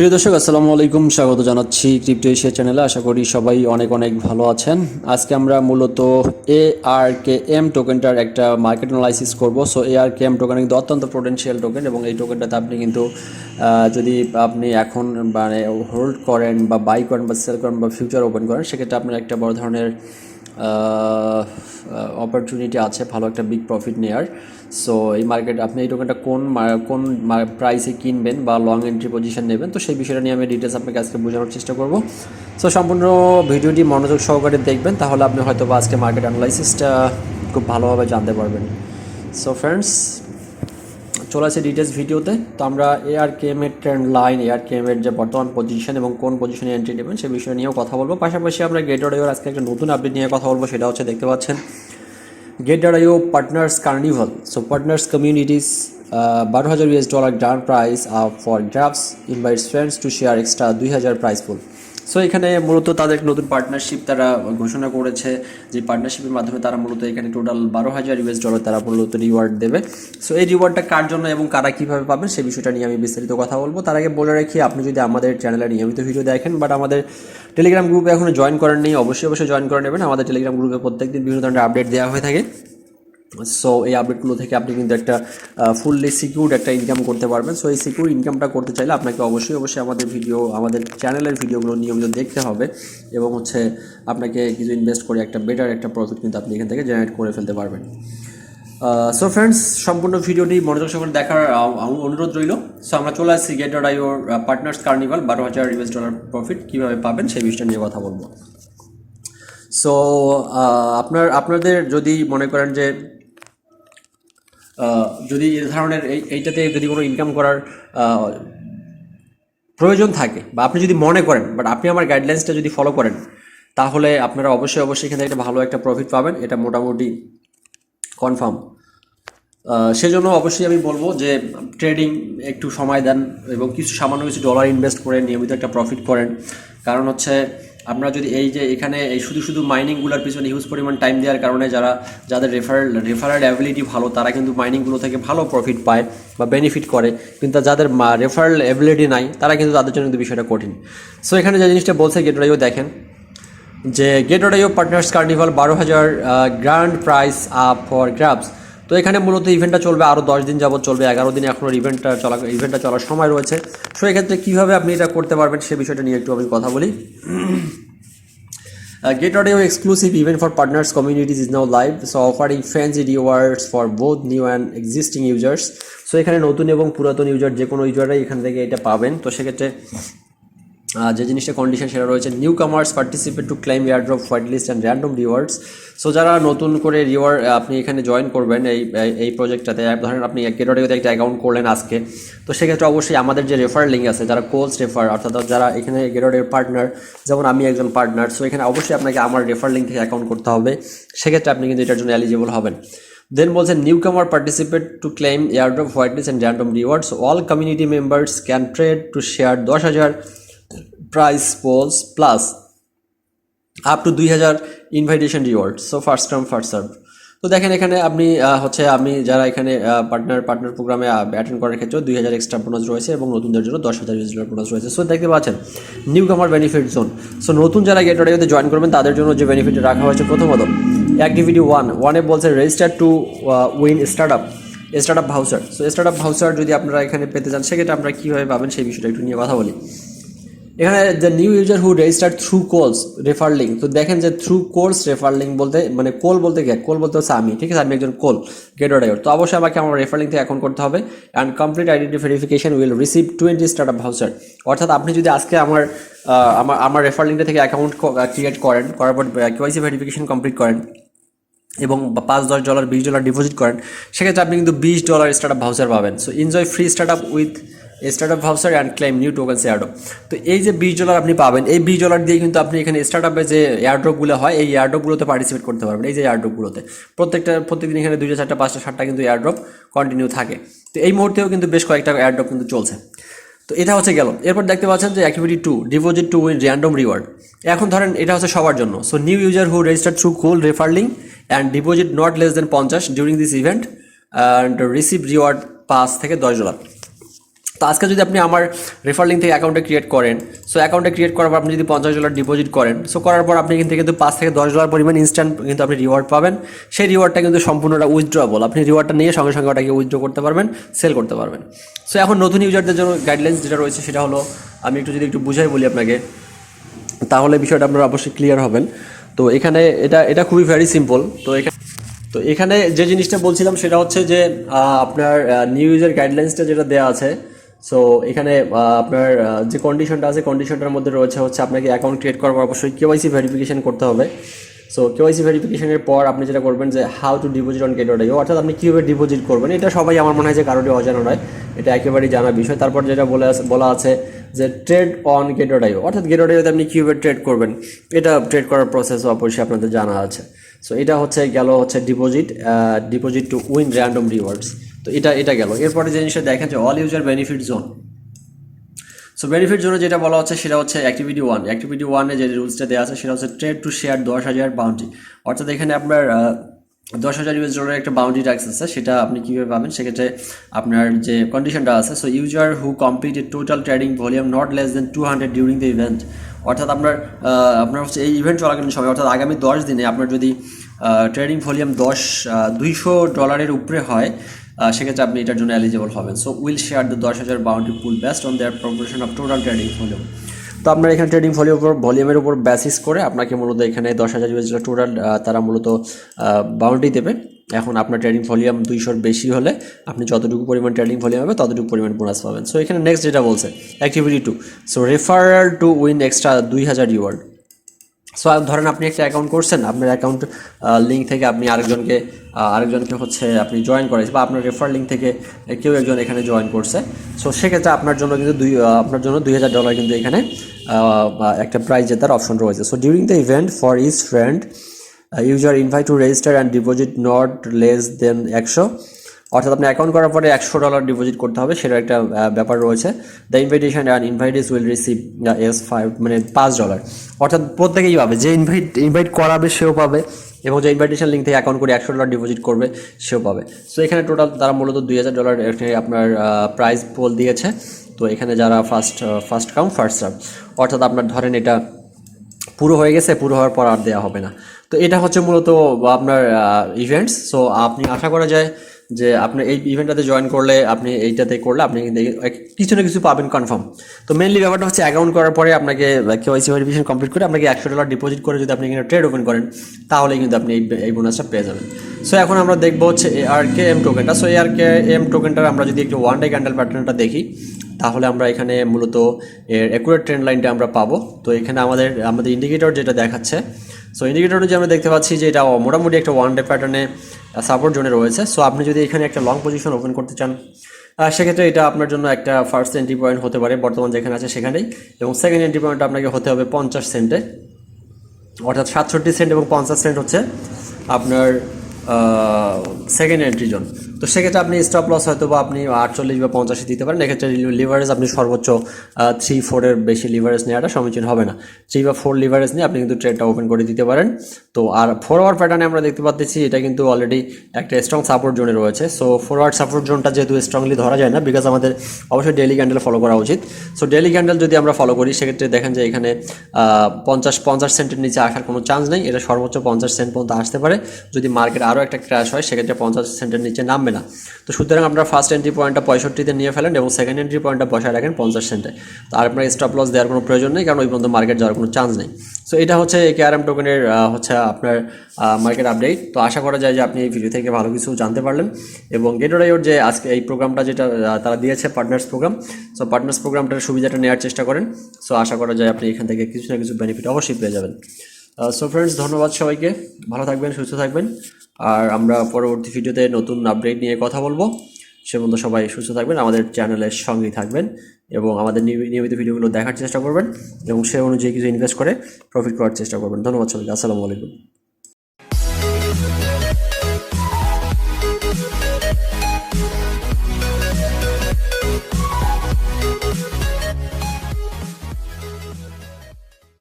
প্রিয় দর্শক, আসসালামু আলাইকুম। স্বাগত জানাচ্ছি ক্রিপ্টো এশিয়া চ্যানেলে আশা করি সবাই অনেক অনেক ভালো আছেন। আজকে আমরা মূলত এ আর কে এম টোকেনটার একটা মার্কেট অ্যানালাইসিস করব। So A R K M token কিন্তু অত্যন্ত পোটেনশিয়াল টোকেন এবং এই টোকেনটাতে আপনি কিন্তু যদি আপনি এখন মানে হোল্ড করেন বা বাই করেন বা সেল করেন বা ফিউচার ওপেন করেন, সেক্ষেত্রে আপনার একটা বড় ধরনের অপরচুনিটি আছে, ভালো একটা বিগ প্রফিট নেওয়ার সো এই মার্কেট আপনি এই টোকেনটা কোন কোন প্রাইসে কিনবেন বা লং এন্ট্রি পজিশন নেবেন, তো সেই বিষয়টা নিয়ে আমি ডিটেলস আপনাকে আজকে বোঝানোর চেষ্টা করব। সো সম্পূর্ণ ভিডিওটি মনোযোগ সহকারে দেখবেন, তাহলে আপনি হয়তো বা আজকে মার্কেট অ্যানালাইসিসটা খুব ভালোভাবে জানতে পারবেন। সো ফ্রেন্ডস চলে আসে ডিটেলস ভিডিওতে। তো আমরা এ আর কে এম এর trend line A R K M এর যে বর্তমান পজিশন এবং কোন পজিশনে এন্ট্রি নেবেন সে বিষয় নিয়েও কথা বলব। পাশাপাশি আমরা গেট অডিওর আজকে একটা নতুন আপডেট নিয়ে কথা বলব, সেটা হচ্ছে দেখতে পাচ্ছেন Gate audio partners carnival so partners communities বারো হাজার US dollar grand price for drafts invites friends to share extra দুই হাজার প্রাইস ফুল সো এখানে মূলত তাদের নতুন পার্টনারশিপ তারা ঘোষণা করেছে যে পার্টনারশিপের মাধ্যমে তারা মূলত এখানে টোটাল বারো হাজার ইউএস ডলার তারা মূলত রিওয়ার্ড দেবে। সো এই রিওয়ার্ডটা কার জন্য এবং কারা কীভাবে পাবেন সেই বিষয়টা নিয়ে আমি বিস্তারিত কথা বলব। তার আগে বলে রাখি, আপনি যদি আমাদের চ্যানেলে নিয়মিত ভিডিও দেখেন বাট আমাদের টেলিগ্রাম গ্রুপে এখনও জয়েন করেন নেই অবশ্যই অবশ্যই জয়েন করে নেবেন। আমাদের টেলিগ্রাম গ্রুপে প্রত্যেকদিন বিভিন্ন ধরনের আপডেট দেওয়া হয়ে থাকে। সো এই আপডেটগুলো থেকে আপনি কিন্তু একটা ফুললি সিকিউর একটা ইনকাম করতে পারবেন। সো এই সিকিউর ইনকামটা করতে চাইলে আপনাকে অবশ্যই অবশ্যই আমাদের ভিডিও আমাদের চ্যানেলের ভিডিওগুলো নিয়মিত দেখতে হবে এবং হচ্ছে আপনাকে কিছু ইনভেস্ট করে একটা বেটার একটা প্রফিট কিন্তু আপনি এখান থেকে জেনারেট করে ফেলতে পারবেন। সো ফ্রেন্ডস সম্পূর্ণ ভিডিওটি মনোযোগ সহকারে দেখার অনুরোধ রইল। সো আমরা চলে আসছি গেট ডট আইওর পার্টনার্স কার্নিভাল বারো হাজার ইউএস ডলার প্রফিট কীভাবে পাবেন সেই বিষয়টা নিয়ে কথা বলব। সো আপনার, আপনাদের যদি মনে করেন যে যদি এ ধরনের এই, এইটাতে যদি কোনো ইনকাম করার প্রয়োজন থাকে বা আপনি যদি মনে করেন বাট আপনি আমার গাইডলাইন্সটা যদি ফলো করেন, তাহলে আপনারা অবশ্যই অবশ্যই এখান একটা ভালো একটা প্রফিট পাবেন। এটা মোটামুটি কনফার্ম সেজন্য অবশ্যই আমি বলব যে ট্রেডিং একটু সময় দেন এবং কিছু সামান্য কিছু ডলার ইনভেস্ট করে নিয়মিত একটা প্রফিট করেন। কারণ হচ্ছে আপনারা যদি এই যে এখানে এই শুধু শুধু মাইনিংগুলোর পিছনে হিউজ পরিমাণ টাইম দেওয়ার কারণে যারা, যাদের রেফারেল রেফারেল অ্যাবিলিটি ভালো, তারা কিন্তু মাইনিংগুলো থেকে ভালো প্রফিট পায় বা বেনিফিট করে। কিন্তু যাদের রেফারেল অ্যাবিলিটি নাই, তারা কিন্তু তাদের জন্য কিন্তু বিষয়টা কঠিন। সো এখানে যে জিনিসটা বলছে গেটরাইও দেখেন, যে গেট অডিও পার্টনার্স কার্নিভাল বারো হাজার grand price up for grabs তো এখানে মূলত ইভেন্টটা চলবে আরও দশ দিন যাবত চলবে, এগারো দিন এখনও ইভেন্টটা চলা ইভেন্টটা চলার সময় রয়েছে। সো এক্ষেত্রে কীভাবে আপনি এটা করতে পারবেন সে বিষয়টা নিয়ে একটু আমি কথা বলি। Uh, Get Audio exclusive event for partners communities is now live, so offering fancy rewards for both new and existing users. So এখানে নতুন এবং পুরাতন ইউজার যে কোনো ইউজাররাই এখান থেকে এটা পাবেন তো সেক্ষেত্রে যে জিনিসটা কন্ডিশন সেটা রয়েছে new comers participate to claim airdrop white list and random rewards so যারা নতুন করে রিওয়ার্ড আপনি এখানে জয়েন করবেন এই, এই- প্রজেক্টটাতে ধরেন আপনি গেটওয়ার্ডে একটা অ্যাকাউন্ট করলেন আজকে। তো সেক্ষেত্রে অবশ্যই আমাদের যে রেফার লিঙ্ক আছে, যারা কোলস রেফার অর্থাৎ যারা এখানে গেটওয়ার্ডের পার্টনার যেমন আমি একজন পার্টনার সো এখানে অবশ্যই আপনাকে আমার রেফার লিঙ্ক থেকে অ্যাকাউন্ট করতে হবে। সেক্ষেত্রে আপনি কিন্তু এটার জন্য এলিজিবল হবেন। দেন বলছেন new comer participate to claim airdrop whitelist and random rewards all community members can trade to share দশ হাজার। Price pools plus up to দুই হাজার invitation reward so first come first serve তো দেখেন এখানে আপনি হচ্ছে আমি যারা এখানে পার্টনার পার্টনার প্রোগ্রামে অ্যাটেন্ড করার ক্ষেত্রে দুই হাজার এক্সট্রা বোনাস রয়েছে এবং নতুনদের জন্য দশ হাজার ইউজ বোনাস রয়েছে। সো দেখতে পাচ্ছেন নিউ কামার বেনিফিট জোন সো নতুন যারা গেট অডিওতে জয়েন করবেন, তাদের জন্য যে বেনিফিট রাখা হয়েছে প্রথমত অ্যাক্টিভিটি ওয়ান ওয়ানে বলছে register to win start up start up voucher so start up voucher যদি আপনারা এখানে পেতে চান, সেক্ষেত্রে আপনারা কীভাবে পাবেন সেই বিষয়টা একটু নিয়ে কথা বলি। এখানে the new user who register through কোলস refer link তো দেখেন যে থ্রু কোর্স রেফার লিঙ্ক বলতে মানে কোল বলতে কে? কোল বলতে হচ্ছে আমি, ঠিক আছে? আমি একজন কোল গেট অর্ডার তো অবশ্যই আমাকে আমার রেফার লিঙ্ক থেকে অ্যাকাউন্ট করতে হবে and complete identity verification will receive twenty start up voucher অর্থাৎ আপনি যদি আজকে আমার আমার আমার রেফার লিঙ্কটা থেকে অ্যাকাউন্ট ক্রিয়েট করেন, করার পর কেওয়াইসি ভেরিফিকেশন কমপ্লিট করেন, এবং পাঁচ, দশ ডলার বিশ ডলার ডিপোজিট করেন, সেক্ষেত্রে আপনি কিন্তু বিশ ডলার স্টার্ট আপ ভাউচার পাবেন so enjoy free start up with start up voucher and claim new token airdrop তো এই যে বিশ ডলার আপনি পাবেন, এই বিশ ডলার দিয়ে কিন্তু আপনি এখানে স্টার্ট আপে যে এয়ারড্রপগুলো হয়, এই এয়ারড্রপগুলোতে পার্টিসিপেট করতে পারবেন, এই যে এয়ারড্রপগুলোতে প্রত্যেকটা, প্রত্যেকদিন এখানে দুইটা, চারটা, পাঁচটা, সাতটা কিন্তু এয়ারড্রপ কন্টিনিউ থাকে। তো এই মুহূর্তেও কিন্তু বেশ কয়েকটা এয়ারড্রপ কিন্তু চলছে। তো এটা হচ্ছে গেল। এরপর দেখতে পাচ্ছেন যে activity two deposit to win random reward এখন ধরেন এটা হচ্ছে সবার জন্য। So new user who register through coal refer link and deposit not less than পঞ্চাশ during this event and receive reward পাঁচ থেকে দশ ডলার তো আজকে যদি আপনি আমার রেফার লিঙ্ক থেকে অ্যাকাউন্টে ক্রিয়েট করেন সো অ্যাকাউন্টে ক্রিয়েট করার পর আপনি যদি পঞ্চাশ ডলার ডিপোজিট করেন সো করার পর আপনি কিন্তু কিন্তু পাঁচ থেকে দশ ডলার পরিমাণ ইনস্ট্যান্ট কিন্তু আপনি রিওয়ার্ড পাবেন। সেই রিওয়ার্ডটা কিন্তু সম্পূর্ণটা উইথড্রবল আপনি রিওয়ার্ডটা নিয়ে সঙ্গে সঙ্গে ওটাকে উইথড্র করতে পারবেন সেল করতে পারবেন। সো এখন নতুন ইউজারদের জন্য গাইডলাইন্স যেটা রয়েছে সেটা হলো, আমি একটু যদি একটু বুঝাই বলি আপনাকে, তাহলে বিষয়টা আপনারা অবশ্যই ক্লিয়ার হবেন। তো এখানে এটা এটা খুবই ভেরি সিম্পল তো এখানে তো এখানে যে জিনিসটা বলছিলাম সেটা হচ্ছে যে আপনার নিউ ইউজার গাইডলাইন্সটা যেটা দেওয়া আছে সো এখানে আপনার যে কন্ডিশনটা আছে কন্ডিশনটার মধ্যে রয়েছে হচ্ছে আপনাকে অ্যাকাউন্ট ক্রিয়েট করার পর অবশ্যই কেওয়াইসি ভেরিফিকেশন করতে হবে। সো কেওয়াইসি ভেরিফিকেশনের পর আপনি যেটা করবেন যে how to deposit on Gate order অর্থাৎ আপনি কীভাবে ডিপোজিট করবেন, এটা সবাই আমার মনে হয় যে কারোরই অজানা নয়, এটা একেবারেই জানা বিষয়। তারপর যেটা বলে বলা আছে যে ট্রেড অন গেট অর্ডার অর্থাৎ গেট অর্ডার আপনি কীভাবে ট্রেড করবেন, এটা ট্রেড করার প্রসেস অবশ্যই আপনাদের জানা আছে। সো এটা হচ্ছে, গেল হচ্ছে deposit deposit to win random rewards তো এটা এটা গেল। এরপরে যে জিনিসটা দেখেন যে all user benefit zone so benefit জোনে যেটা বলা হচ্ছে, সেটা হচ্ছে অ্যাক্টিভিটি ওয়ান অ্যাক্টিভিটি ওয়ানে যে রুলসটা দেওয়া আছে, সেটা হচ্ছে ট্রেড টু শেয়ার দশ হাজার বাউন্ডি অর্থাৎ এখানে আপনার দশ হাজার ইউএস ডলারের একটা বাউন্ডি ট্যাক্স আছে, সেটা আপনি কীভাবে পাবেন? সেক্ষেত্রে আপনার যে কন্ডিশনটা আছে so user who completed total trading volume not less than two hundred during the event অর্থাৎ আপনার আপনার হচ্ছে এই ইভেন্ট চলাকালীন সময়, অর্থাৎ আগামী দশ দিনে আপনার যদি ট্রেডিং ভলিউম দশ দুইশো ডলারের উপরে হয় সেক্ষেত্রে আপনি এটার জন্য এলিজিবল হবেন। সো উইল শেয়ার দ্য দশ হাজার bounty pool based on their proportion of total trading volume তো আপনার এখানে ট্রেডিং ভলিউম উপর ভলিউমের উপর বেসিস করে আপনাকে মূলত এখানে দশ হাজার ইউএস টোটাল তারা মূলত বাউন্ডারি দেবে। এখন আপনার ট্রেডিং ভলিউম দুইশোর বেশি হলে আপনি যতটুকু পরিমাণ ট্রেডিং ভলিউম হবে, ততটুকু পরিমাণ বোনাস পাবেন। সো এখানে নেক্সট যেটা বলছে activity two so referral to win extra দুই হাজার রিওয়ার্ড সো ধরেন আপনি একটা অ্যাকাউন্ট করছেন, আপনার অ্যাকাউন্ট লিঙ্ক থেকে আপনি আরেকজনকে আরেকজনকে হচ্ছে আপনি জয়েন করেছেন বা আপনার রেফার লিঙ্ক থেকে কেউ একজন এখানে জয়েন করছে। সো সেক্ষেত্রে আপনার জন্য কিন্তু দুই আপনার জন্য দুই হাজার ডলার কিন্তু এখানে একটা প্রাইজ জেতার অপশন রয়েছে। So during the event for each friend user invite to register and deposit not less than একশো। অর্থাৎ আপনি অ্যাকাউন্ট করার পরে একশো ডলার ডিপোজিট করতে হবে সেটা একটা ব্যাপার রয়েছে। The invitation and invitees will receive S five মানে পাঁচ ডলার অর্থাৎ প্রত্যেকেই পাবে, যে ইনভাইট ইনভাইট করাবে সেও পাবে, এবং যে ইনভাইটেশন লিঙ্ক থেকে অ্যাকাউন্ট করে একশো ডলার ডিপোজিট করবে, সেও পাবে। সো এখানে টোটাল তারা মূলত দুই হাজার ডলার আপনার প্রাইস পোল দিয়েছে। তো এখানে যারা first first come first serve অর্থাৎ আপনার ধরেন এটা পুরো হয়ে গেছে, পুরো হওয়ার পর আর দেওয়া হবে না। তো এটা হচ্ছে মূলত আপনার ইভেন্টস সো আপনি আশা করা যায় যে আপনি এই ইভেন্টটাতে জয়েন করলে আপনি এইটাতে করলে আপনি কিন্তু কিছু না কিছু পাবেন কনফার্ম তো মেনলি ব্যাপারটা হচ্ছে অ্যাকাউন্ট করার পরে আপনাকে কেওয়াইসি ভেরিফিকেশন কমপ্লিট করে আপনাকে একশো ডলার ডিপোজিট করে যদি আপনি এখানে ট্রেড ওপেন করেন তাহলে কিন্তু আপনি এই এই বোনাসটা পেয়ে যাবেন। সো এখন আমরা দেখব হচ্ছে এ আর কে এম টোকেনটা so A R K M টোকেনটার আমরা যদি একটু ওয়ান ডে ক্যান্ডেল প্যাটার্নটা দেখি তাহলে আমরা এখানে মূলত এর অ্যাকুরেট ট্রেন্ড লাইনটা আমরা পাবো। তো এখানে আমাদের আমাদের ইন্ডিকেটর যেটা দেখাচ্ছে সো ইন্ডিকেটর যে আমরা দেখতে পাচ্ছি যে এটা মোটামুটি একটা ওয়ান ডে প্যাটার্নে সাপোর্ট জোনে রয়েছে। সো আপনি যদি এখানে একটা লং পজিশন ওপেন করতে চান সেক্ষেত্রে এটা আপনার জন্য একটা ফার্স্ট এন্ট্রি পয়েন্ট হতে পারে বর্তমান যেখানে আছে সেখানেই। এবং সেকেন্ড এন্ট্রি পয়েন্ট আপনাকে হতে হবে পঞ্চাশ সেন্টে অর্থাৎ সাতষট্টি সেন্ট এবং পঞ্চাশ সেন্ট হচ্ছে আপনার সেকেন্ড এন্ট্রি জোন তো সেক্ষেত্রে আপনি স্টপ লস হয়তো বা আপনি আটচল্লিশ বা পঞ্চাশে দিতে পারেন। এক্ষেত্রে লিভারেজ আপনি সর্বোচ্চ থ্রি ফোরের বেশি লিভারেজ নেওয়াটা সমীচীন হবে না। থ্রি বা ফোর লিভারেজ নিয়ে আপনি কিন্তু ট্রেডটা ওপেন করে দিতে পারেন। তো আর ফরওয়ার্ড প্যাটার্নে আমরা দেখতে পাচ্ছি, এটা কিন্তু অলরেডি একটা স্ট্রং সাপোর্ট জোনে রয়েছে। সো ফরওয়ার্ড সাপোর্ট জোনটা যেহেতু স্ট্রংলি ধরা যায় না বিকজ আমাদের অবশ্যই ডেলি ক্যান্ডেল ফলো করা উচিত। সো ডেলি ক্যান্ডেল যদি আমরা ফলো করি, সেক্ষেত্রে দেখেন যে এখানে পঞ্চাশ পঞ্চাশ সেন্টের নিচে আসার কোনো চান্স নেই। এটা সর্বোচ্চ পঞ্চাশ সেন্ট পর্যন্ত আসতে পারে। যদি মার্কেট আরও একটা ক্র্যাশ হয়, সেক্ষেত্রে পঞ্চাশ সেন্টের নিচে নামবে। না। তো সুতরাং আপনার ফার্স্ট এন্ট্রি পয়েন্টটা পঁয়ষট্টিতে নিয়ে ফেলেন এবং সেকেন্ড এন্ট্রি পয়েন্টটা বসায় রাখেন পঞ্চাশ সেন্টে। তো আর আপনার স্টপ লস দেওয়ার কোনো প্রয়োজন নেই, কারণ ওই পর্যন্ত মার্কেট যাওয়ার কোনো চান্স নেই। সো এটা হচ্ছে কেআরএম টোকেনের হচ্ছে আপনার মার্কেট আপডেট তো আশা করা যায় যে আপনি এই ভিডিও থেকে ভালো কিছু জানতে পারলেন। এবং গেটোরাইওর যে আজকে এই প্রোগ্রামটা যেটা তারা দিয়েছে পার্টনার্স প্রোগ্রাম সো পার্টনার্স প্রোগ্রামটার সুবিধাটা নেওয়ার চেষ্টা করেন। সো আশা করা যায় আপনি এখান থেকে কিছু না কিছু বেনিফিট অবশ্যই পেয়ে যাবেন। সো ফ্রেন্ডস ধন্যবাদ সবাইকে। ভালো থাকবেন, সুস্থ থাকবেন। আর আমরা পরবর্তী ভিডিওতে নতুন আপডেট নিয়ে কথা বলব। সে পর্যন্ত সবাই সুস্থ থাকবেন, আমাদের চ্যানেলের সঙ্গেই থাকবেন এবং আমাদের নিয়মিত ভিডিওগুলো দেখার চেষ্টা করবেন এবং সে অনুযায়ী কিছু ইনভেস্ট করে প্রফিট করার চেষ্টা করবেন। ধন্যবাদ সবাইকে, আসসালামু আলাইকুম।